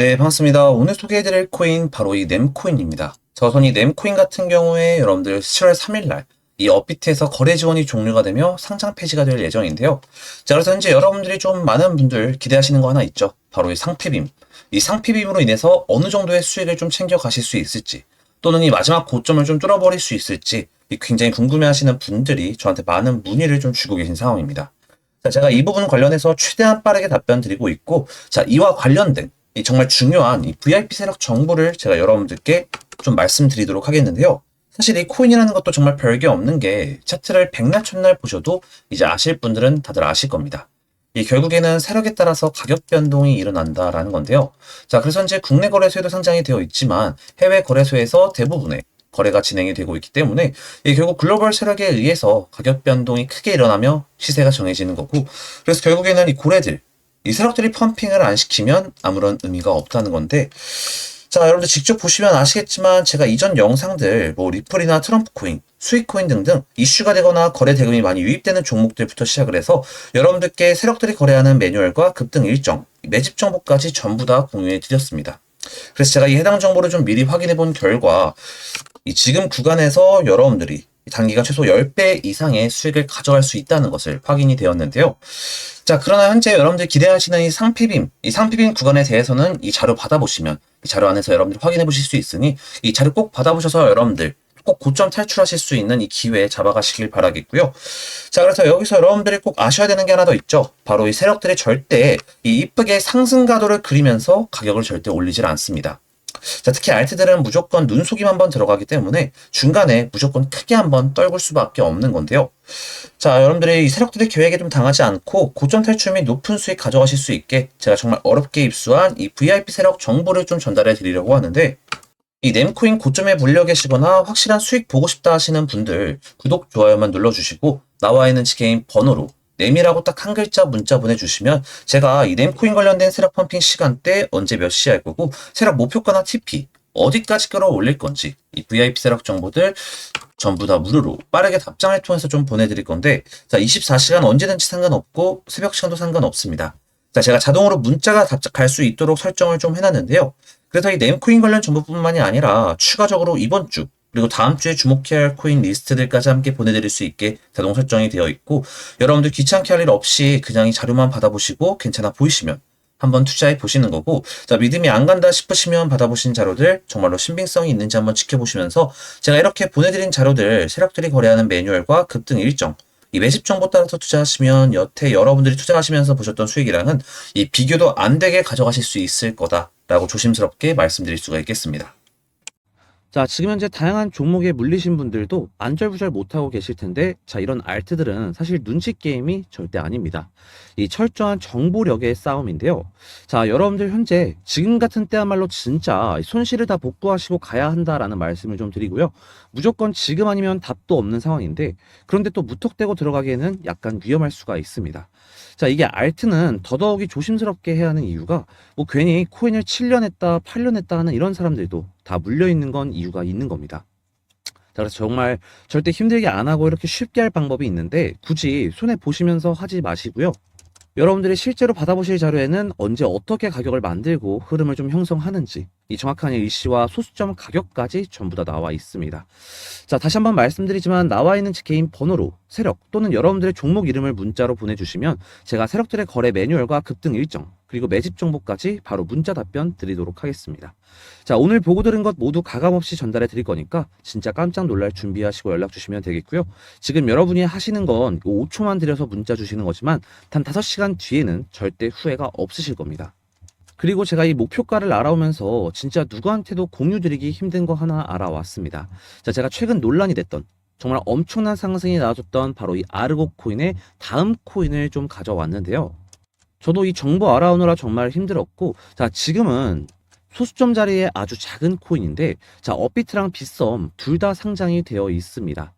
네, 반갑습니다. 오늘 소개해드릴 코인 바로 이 nem코인입니다. 자, 우선 이 nem코인 같은 경우에 여러분들 7월 3일날 이 업비트에서 거래 지원이 종료가 되며 상장 폐지가 될 예정인데요. 자, 그래서 현재 여러분들이 좀 많은 분들 기대하시는 거 하나 있죠. 바로 이 상피빔. 이 상피빔으로 인해서 어느 정도의 수익을 좀 챙겨 가실 수 있을지, 또는 이 마지막 고점을 좀 뚫어버릴 수 있을지, 이 굉장히 궁금해 하시는 분들이 저한테 많은 문의를 좀 주고 계신 상황입니다. 자, 제가 이 부분 관련해서 최대한 빠르게 답변 드리고 있고, 자, 이와 관련된 이 정말 중요한 이 VIP 세력 정보를 제가 여러분들께 좀 말씀드리도록 하겠는데요. 사실 이 코인이라는 것도 정말 별게 없는 게 차트를 백날 첫날 보셔도 이제 아실 분들은 다들 아실 겁니다. 이 결국에는 세력에 따라서 가격 변동이 일어난다라는 건데요. 자, 그래서 현재 국내 거래소에도 상장이 되어 있지만 해외 거래소에서 대부분의 거래가 진행이 되고 있기 때문에 이 결국 글로벌 세력에 의해서 가격 변동이 크게 일어나며 시세가 정해지는 거고 그래서 결국에는 이 고래들 이 세력들이 펌핑을 안 시키면 아무런 의미가 없다는 건데 자 여러분들 직접 보시면 아시겠지만 제가 이전 영상들 뭐 리플이나 트럼프 코인 수익 코인 등등 이슈가 되거나 거래 대금이 많이 유입되는 종목들부터 시작을 해서 여러분들께 세력들이 거래하는 매뉴얼과 급등 일정 매집 정보까지 전부 다 공유해 드렸습니다 그래서 제가 이 해당 정보를 좀 미리 확인해 본 결과 이 지금 구간에서 여러분들이 단기간 최소 10배 이상의 수익을 가져갈 수 있다는 것을 확인이 되었는데요. 자, 그러나 현재 여러분들 기대하시는 이 상피빔, 이 상피빔 구간에 대해서는 이 자료 받아보시면 이 자료 안에서 여러분들 확인해 보실 수 있으니 이 자료 꼭 받아보셔서 여러분들 꼭 고점 탈출하실 수 있는 이 기회 잡아가시길 바라겠고요. 자, 그래서 여기서 여러분들이 꼭 아셔야 되는 게 하나 더 있죠. 바로 이 세력들이 절대 이 이쁘게 상승 가도를 그리면서 가격을 절대 올리질 않습니다. 자, 특히 알트들은 무조건 눈속임 한번 들어가기 때문에 중간에 무조건 크게 한번 떨굴 수밖에 없는 건데요. 자, 여러분들이 이 세력들의 계획에 좀 당하지 않고 고점 탈출 및 높은 수익 가져가실 수 있게 제가 정말 어렵게 입수한 이 VIP 세력 정보를 좀 전달해 드리려고 하는데 이 nem코인 고점에 물려 계시거나 확실한 수익 보고 싶다 하시는 분들 구독, 좋아요만 눌러주시고 나와 있는 지게임 번호로 nem이라고 딱 한 글자 문자 보내주시면 제가 이 nem코인 관련된 세력 펌핑 시간대 언제 몇 시에 할 거고 세력 목표가나 TP 어디까지 끌어올릴 건지 이 VIP 세력 정보들 전부 다 무료로 빠르게 답장을 통해서 좀 보내드릴 건데 자 24시간 언제든지 상관없고 새벽 시간도 상관없습니다. 자 제가 자동으로 문자가 갈 수 있도록 설정을 좀 해놨는데요. 그래서 이 네임코인 관련 정보뿐만이 아니라 추가적으로 이번 주 그리고 다음 주에 주목해야 할 코인 리스트들까지 함께 보내드릴 수 있게 자동 설정이 되어 있고 여러분들 귀찮게 할 일 없이 그냥 이 자료만 받아보시고 괜찮아 보이시면 한번 투자해 보시는 거고 자 믿음이 안 간다 싶으시면 받아보신 자료들 정말로 신빙성이 있는지 한번 지켜보시면서 제가 이렇게 보내드린 자료들 세력들이 거래하는 매뉴얼과 급등 일정 이 매집 정보 따라서 투자하시면 여태 여러분들이 투자하시면서 보셨던 수익이랑은 이 비교도 안 되게 가져가실 수 있을 거다라고 조심스럽게 말씀드릴 수가 있겠습니다. 자, 지금 현재 다양한 종목에 물리신 분들도 안절부절 못하고 계실 텐데, 자, 이런 알트들은 사실 눈치 게임이 절대 아닙니다. 이 철저한 정보력의 싸움인데요. 자, 여러분들 현재 지금 같은 때야말로 진짜 손실을 다 복구하시고 가야 한다라는 말씀을 좀 드리고요. 무조건 지금 아니면 답도 없는 상황인데, 그런데 또 무턱대고 들어가기에는 약간 위험할 수가 있습니다. 자, 이게 알트는 더더욱이 조심스럽게 해야 하는 이유가 뭐 괜히 코인을 7년 했다, 8년 했다 하는 이런 사람들도 다 물려 있는 건 이유가 있는 겁니다. 자, 그래서 정말 절대 힘들게 안 하고 이렇게 쉽게 할 방법이 있는데 굳이 손해 보시면서 하지 마시고요. 여러분들이 실제로 받아보실 자료에는 언제 어떻게 가격을 만들고 흐름을 좀 형성하는지 이 정확한 일시와 소수점 가격까지 전부 다 나와 있습니다. 자, 다시 한번 말씀드리지만 나와 있는 개인 번호로 세력 또는 여러분들의 종목 이름을 문자로 보내주시면 제가 세력들의 거래 매뉴얼과 급등 일정 그리고 매집 정보까지 바로 문자 답변 드리도록 하겠습니다. 자, 오늘 보고 들은 것 모두 가감없이 전달해 드릴 거니까 진짜 깜짝 놀랄 준비하시고 연락 주시면 되겠고요. 지금 여러분이 하시는 건 5초만 들여서 문자 주시는 거지만 단 5시간 뒤에는 절대 후회가 없으실 겁니다. 그리고 제가 이 목표가를 알아오면서 진짜 누구한테도 공유드리기 힘든 거 하나 알아왔습니다. 자, 제가 최근 논란이 됐던 정말 엄청난 상승이 나와줬던 바로 이 아르고 코인의 다음 코인을 좀 가져왔는데요. 저도 이 정보 알아오느라 정말 힘들었고, 자, 지금은 소수점 자리에 아주 작은 코인인데, 자, 업비트랑 빗썸 둘 다 상장이 되어 있습니다.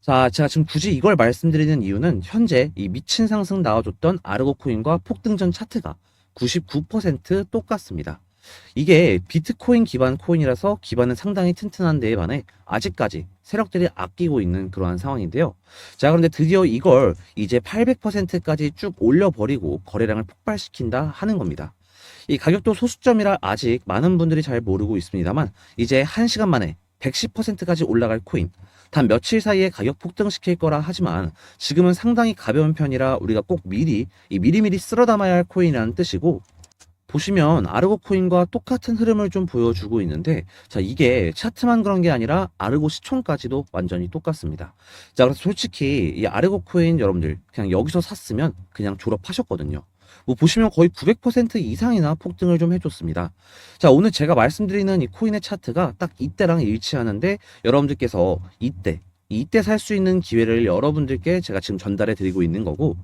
자, 제가 지금 굳이 이걸 말씀드리는 이유는 현재 이 미친 상승 나와줬던 아르고 코인과 폭등전 차트가 99% 똑같습니다. 이게 비트코인 기반 코인이라서 기반은 상당히 튼튼한 데에 반해 아직까지 세력들이 아끼고 있는 그러한 상황인데요. 자, 그런데 드디어 이걸 이제 800%까지 쭉 올려버리고 거래량을 폭발시킨다 하는 겁니다. 이 가격도 소수점이라 아직 많은 분들이 잘 모르고 있습니다만 이제 1시간 만에 110%까지 올라갈 코인 단 며칠 사이에 가격 폭등시킬 거라 하지만 지금은 상당히 가벼운 편이라 우리가 꼭 미리 이 미리미리 쓸어 담아야 할 코인이라는 뜻이고 보시면 아르고 코인과 똑같은 흐름을 좀 보여주고 있는데 자 이게 차트만 그런 게 아니라 아르고 시총까지도 완전히 똑같습니다. 자 그래서 솔직히 이 아르고 코인 여러분들 그냥 여기서 샀으면 그냥 졸업하셨거든요. 뭐 보시면 거의 900% 이상이나 폭등을 좀 해줬습니다. 자 오늘 제가 말씀드리는 이 코인의 차트가 딱 이때랑 일치하는데 여러분들께서 이때 이때 살 수 있는 기회를 여러분들께 제가 지금 전달해 드리고 있는 거고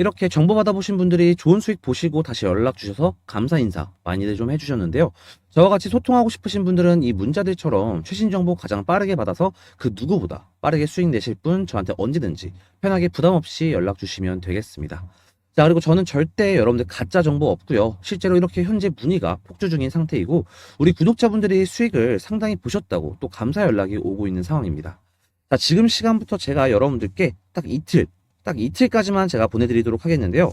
이렇게 정보 받아보신 분들이 좋은 수익 보시고 다시 연락 주셔서 감사 인사 많이들 좀 해주셨는데요. 저와 같이 소통하고 싶으신 분들은 이 문자들처럼 최신 정보 가장 빠르게 받아서 그 누구보다 빠르게 수익 내실 분 저한테 언제든지 편하게 부담 없이 연락 주시면 되겠습니다. 자, 그리고 저는 절대 여러분들 가짜 정보 없고요. 실제로 이렇게 현재 문의가 폭주 중인 상태이고 우리 구독자분들이 수익을 상당히 보셨다고 또 감사 연락이 오고 있는 상황입니다. 자, 지금 시간부터 제가 여러분들께 딱 이틀 딱 이틀까지만 제가 보내드리도록 하겠는데요.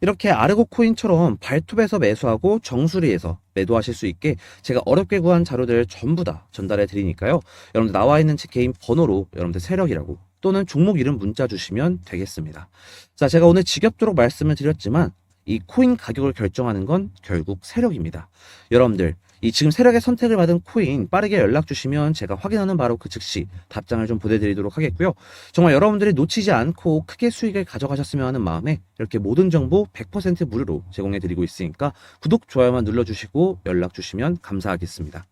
이렇게 아르고 코인처럼 발톱에서 매수하고 정수리에서 매도하실 수 있게 제가 어렵게 구한 자료들 전부 다 전달해 드리니까요. 여러분들 나와 있는 제 개인 번호로 여러분들 세력이라고 또는 종목 이름 문자 주시면 되겠습니다. 자, 제가 오늘 지겹도록 말씀을 드렸지만 이 코인 가격을 결정하는 건 결국 세력입니다. 여러분들 이 지금 세력의 선택을 받은 코인 빠르게 연락 주시면 제가 확인하는 바로 그 즉시 답장을 좀 보내드리도록 하겠고요. 정말 여러분들이 놓치지 않고 크게 수익을 가져가셨으면 하는 마음에 이렇게 모든 정보 100% 무료로 제공해 드리고 있으니까 구독, 좋아요만 눌러주시고 연락 주시면 감사하겠습니다.